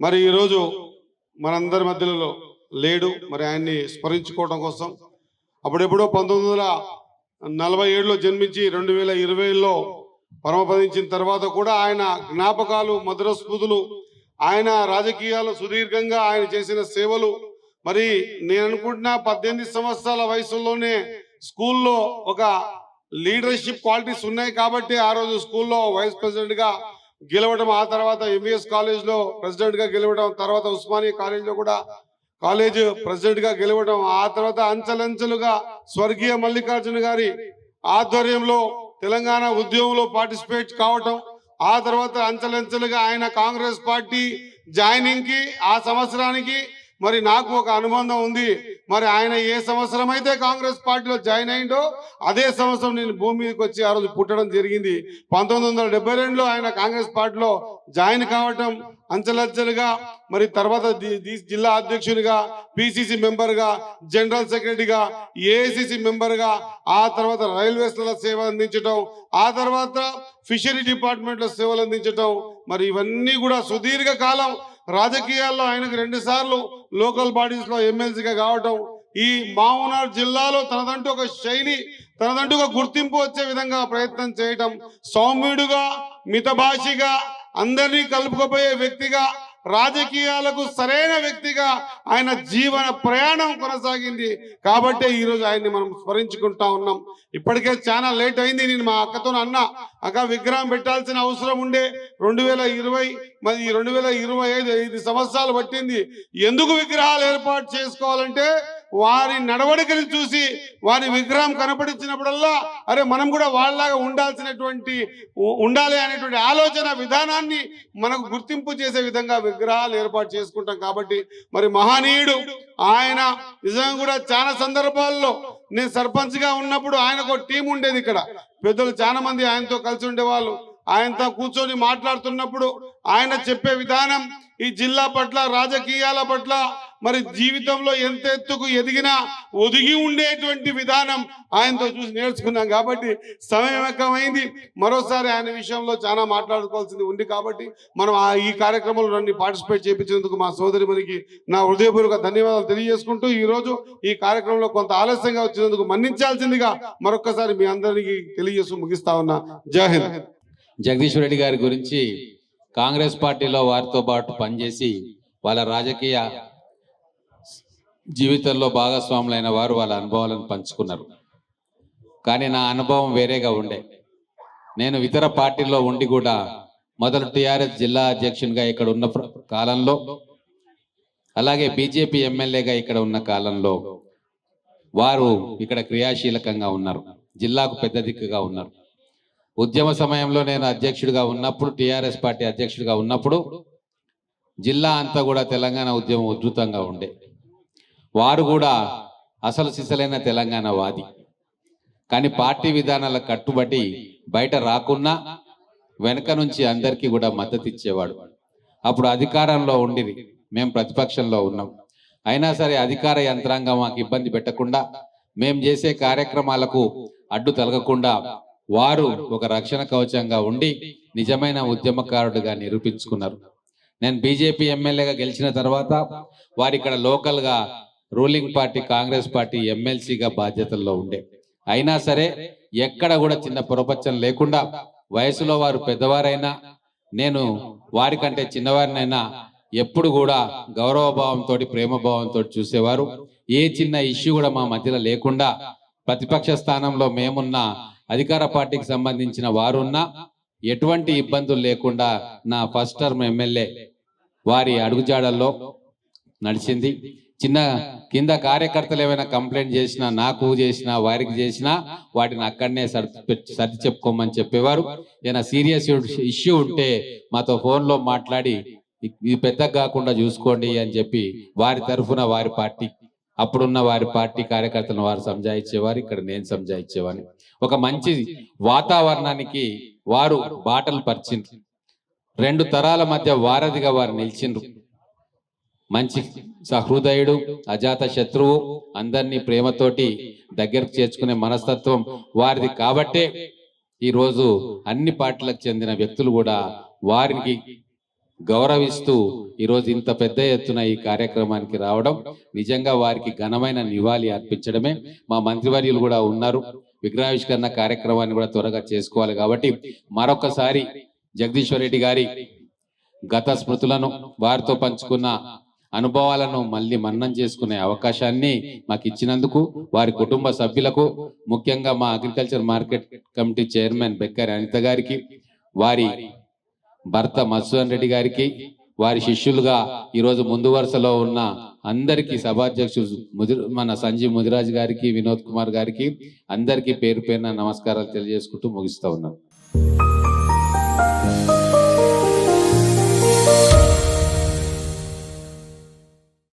మరి ఈరోజు మనందరి మధ్యలో లేడు. మరి ఆయన్ని స్మరించుకోవడం కోసం అప్పుడెప్పుడో పంతొమ్మిది వందల నలభై ఏడులో జన్మించి రెండు వేల ఇరవైలో పరమపదించిన తర్వాత కూడా ఆయన జ్ఞాపకాలు మధుర స్మృతులు ఆయన రాజకీయాలు సుదీర్ఘంగా ఆయన చేసిన సేవలు మరి నేను అనుకుంటున్నా పద్దెనిమిది సంవత్సరాల వయసులోనే స్కూల్లో ఒక లీడర్షిప్ క్వాలిటీస్ ఉన్నాయి కాబట్టి ఆ రోజు స్కూల్లో వైస్ ప్రెసిడెంట్గా గెలవడం ఆ తర్వాత ఎంవిఎస్ కాలేజ్లో ప్రెసిడెంట్గా గెలవడం తర్వాత ఉస్మానియా కాలేజ్లో కూడా కాలేజ్ ప్రెసిడెంట్గా గెలవడం ఆ తర్వాత అంచెలంచెలుగా స్వర్గీయ మల్లికార్జున గారి ఆధ్వర్యంలో తెలంగాణ ఉద్యమంలో పార్టిసిపేట్ కావటం ఆ తర్వాత అంచెలంచెలుగా ఆయన కాంగ్రెస్ పార్టీ జాయినింగ్కి ఆ సంవత్సరానికి మరి నాకు ఒక అనుబంధం ఉంది. మరి ఆయన ఏ సంవత్సరం అయితే కాంగ్రెస్ పార్టీలో జాయిన్ అయిందో అదే సంవత్సరం నేను భూమి మీదకి వచ్చి ఆ రోజు పుట్టడం జరిగింది. పంతొమ్మిది వందల రెండులో ఆయన కాంగ్రెస్ పార్టీలో జాయిన్ కావటం అంచెలంచెలుగా మరి తర్వాత జిల్లా అధ్యక్షునిగా పిసిసి మెంబర్గా జనరల్ సెక్రటరీగా ఏఐసిసి మెంబర్గా ఆ తర్వాత రైల్వేస్ల సేవలు సేవ అందించడం ఆ తర్వాత ఫిషరీ డిపార్ట్మెంట్లో సేవలు అందించడం మరి ఇవన్నీ కూడా సుదీర్ఘ కాలం రాజకీయాల్లో ఆయనకు రెండు సార్లు లోకల్ బాడీస్లో ఎమ్మెల్సీగా కావటం ఈ మామూనార్ జిల్లాలో తనదంటూ ఒక శైలి తనదంటూ ఒక గుర్తింపు వచ్చే విధంగా ప్రయత్నం చేయటం సౌమ్యుడుగా మితభాషిగా అందరినీ కలుపుకోపోయే వ్యక్తిగా రాజకీయాలకు సరైన వ్యక్తిగా ఆయన జీవన ప్రయాణం కొనసాగింది. కాబట్టే ఈ రోజు ఆయన్ని మనం స్మరించుకుంటా ఉన్నాం. ఇప్పటికే చాలా లేట్ అయింది. నేను మా అక్కతో అన్న అక్క విగ్రహం పెట్టాల్సిన అవసరం ఉండే. రెండు వేల ఇరవై మరి రెండు వేల ఇరవై ఐదు ఐదు సంవత్సరాలు పట్టింది. ఎందుకు విగ్రహాలు ఏర్పాటు చేసుకోవాలంటే వారి నడవడికని చూసి వారి విగ్రహం కనపడించినప్పుడల్లా అరే మనం కూడా వాళ్ళలాగా ఉండాల్సినటువంటి ఉండాలి అనేటువంటి ఆలోచన విధానాన్ని మనకు గుర్తింపు చేసే విధంగా విగ్రహాలు ఏర్పాటు చేసుకుంటాం కాబట్టి మరి మహనీయుడు ఆయన నిజంగా కూడా చాలా సందర్భాల్లో నేను సర్పంచ్గా ఉన్నప్పుడు ఆయనకు ఒక టీం ఉండేది ఇక్కడ. పెద్దలు చాలా మంది ఆయనతో కలిసి ఉండేవాళ్ళు. ఆయనతో కూర్చొని మాట్లాడుతున్నప్పుడు ఆయన చెప్పే విధానం ఈ జిల్లా పట్ల రాజకీయాల పట్ల మరి జీవితంలో ఎంత ఎత్తుకు ఎదిగినా ఒదిగి ఉండేటువంటి విధానం ఆయనతో చూసి నేర్చుకున్నాం కాబట్టి సమయం మరోసారి ఆయన విషయంలో చాలా మాట్లాడుకోవాల్సింది ఉంది కాబట్టి మనం ఆ ఈ కార్యక్రమంలో నన్ను పార్టిసిపేట్ చేయించినందుకు మా సోదరి మనకి నా హృదయపూర్వక ధన్యవాదాలు తెలియజేసుకుంటూ ఈ రోజు ఈ కార్యక్రమంలో కొంత ఆలస్యంగా వచ్చినందుకు మన్నించాల్సిందిగా మరొకసారి మీ అందరికీ తెలియజేస్తూ ముగిస్తా ఉన్నా. జై జగదీశ్వర జగదీశ్వర్ రెడ్డి గారి గురించి కాంగ్రెస్ పార్టీలో వారితో పాటు పనిచేసి వాళ్ళ రాజకీయ జీవితంలో భాగస్వాములైన వారు వాళ్ళ అనుభవాలను పంచుకున్నారు. కానీ నా అనుభవం వేరేగా ఉండే. నేను ఇతర పార్టీల్లో ఉండి కూడా మొదలు టిఆర్ఎస్ జిల్లా అధ్యక్షునిగా ఇక్కడ ఉన్న కాలంలో అలాగే బీజేపీ ఎమ్మెల్యేగా ఇక్కడ ఉన్న కాలంలో వారు ఇక్కడ క్రియాశీలకంగా ఉన్నారు. జిల్లాకు పెద్ద దిక్కుగా ఉన్నారు. ఉద్యమ సమయంలో నేను అధ్యక్షుడిగా ఉన్నప్పుడు టిఆర్ఎస్ పార్టీ అధ్యక్షుడిగా ఉన్నప్పుడు జిల్లా అంతా కూడా తెలంగాణ ఉద్యమం ఉధృతంగా ఉండే. వారు కూడా అసలు సిసలైన తెలంగాణ వాది. కానీ పార్టీ విధానాలకు కట్టుబడి బయట రాకున్నా వెనక నుంచి అందరికీ కూడా మద్దతు ఇచ్చేవాడు. అప్పుడు అధికారంలో ఉండిరి. మేము ప్రతిపక్షంలో ఉన్నాం. అయినా సరే అధికార యంత్రాంగం మాకు ఇబ్బంది పెట్టకుండా మేము చేసే కార్యక్రమాలకు అడ్డు తొలగకుండా వారు ఒక రక్షణ కవచంగా ఉండి నిజమైన ఉద్యమకారుడిగా నిరూపించుకున్నారు. నేను బీజేపీ ఎమ్మెల్యేగా గెలిచిన తర్వాత వారు ఇక్కడ లోకల్గా రూలింగ్ పార్టీ కాంగ్రెస్ పార్టీ ఎమ్మెల్సీగా బాధ్యతల్లో ఉండే. అయినా సరే ఎక్కడ కూడా చిన్న పొరపచ్చం లేకుండా వయసులో వారు పెద్దవారైనా నేను వారికంటే చిన్నవారినైనా ఎప్పుడు కూడా గౌరవభావంతో ప్రేమభావంతో చూసేవారు. ఏ చిన్న ఇష్యూ కూడా మా మధ్యలో లేకుండా ప్రతిపక్ష స్థానంలో మేమున్నా అధికార పార్టీకి సంబంధించిన వారున్నా ఎటువంటి ఇబ్బందులు లేకుండా నా ఫస్ట్ టర్మ్ ఎమ్మెల్యే వారి అడుగుజాడల్లో నడిచింది. చిన్న కింద కార్యకర్తలు ఏమైనా కంప్లైంట్ చేసినా నాకు చేసినా వారికి చేసినా వాటిని అక్కడనే సర్ది సర్ది చెప్పుకోమని చెప్పేవారు. ఏదైనా సీరియస్ ఇష్యూ ఉంటే మాతో ఫోన్లో మాట్లాడి ఇది పెద్దగా కాకుండా చూసుకోండి అని చెప్పి వారి తరఫున వారి పార్టీ అప్పుడున్న వారి పార్టీ కార్యకర్తలను వారు సంజాయించేవారు ఇక్కడ నేను సంజాయించేవాడిని. ఒక మంచి వాతావరణానికి వారు బాటలు పరిచిండ్రు. రెండు తరాల మధ్య వారధిగా వారు నిలిచిండ్రు. మంచి సహృదయుడు అజాత శత్రువు అందరినీ ప్రేమతోటి దగ్గరకు చేర్చుకునే మనస్తత్వం వారిది కాబట్టే ఈ రోజు అన్ని పార్టీలకు చెందిన వ్యక్తులు కూడా వారికి గౌరవిస్తూ ఈరోజు ఇంత పెద్ద ఎత్తున ఈ కార్యక్రమానికి రావడం నిజంగా వారికి ఘనమైన నివాళి అర్పించడమే. మా మంత్రివర్యులు కూడా ఉన్నారు. విగ్రహావిష్కరణ కార్యక్రమాన్ని కూడా త్వరగా చేసుకోవాలి కాబట్టి మరొకసారి జగదీశ్వర్ రెడ్డి గారి గత స్మృతులను వారితో పంచుకున్న అనుభవాలను మళ్ళీ మన్నం చేసుకునే అవకాశాన్ని మాకు ఇచ్చినందుకు వారి కుటుంబ సభ్యులకు ముఖ్యంగా మా agriculture market committee chairman Bekkar Anitha గారికి వారి భర్త మధుసూదన్ రెడ్డి గారికి వారి శిష్యులుగా ఈరోజు ముందు వరుసలో ఉన్న అందరికీ సభాధ్యక్షుడు ముదిర్ మన సంజీవ్ ముదిరాజ్ గారికి వినోద్ కుమార్ గారికి అందరికీ పేరు పేరున నమస్కారాలు తెలియజేసుకుంటూ ముగిస్తూ ఉన్నాను.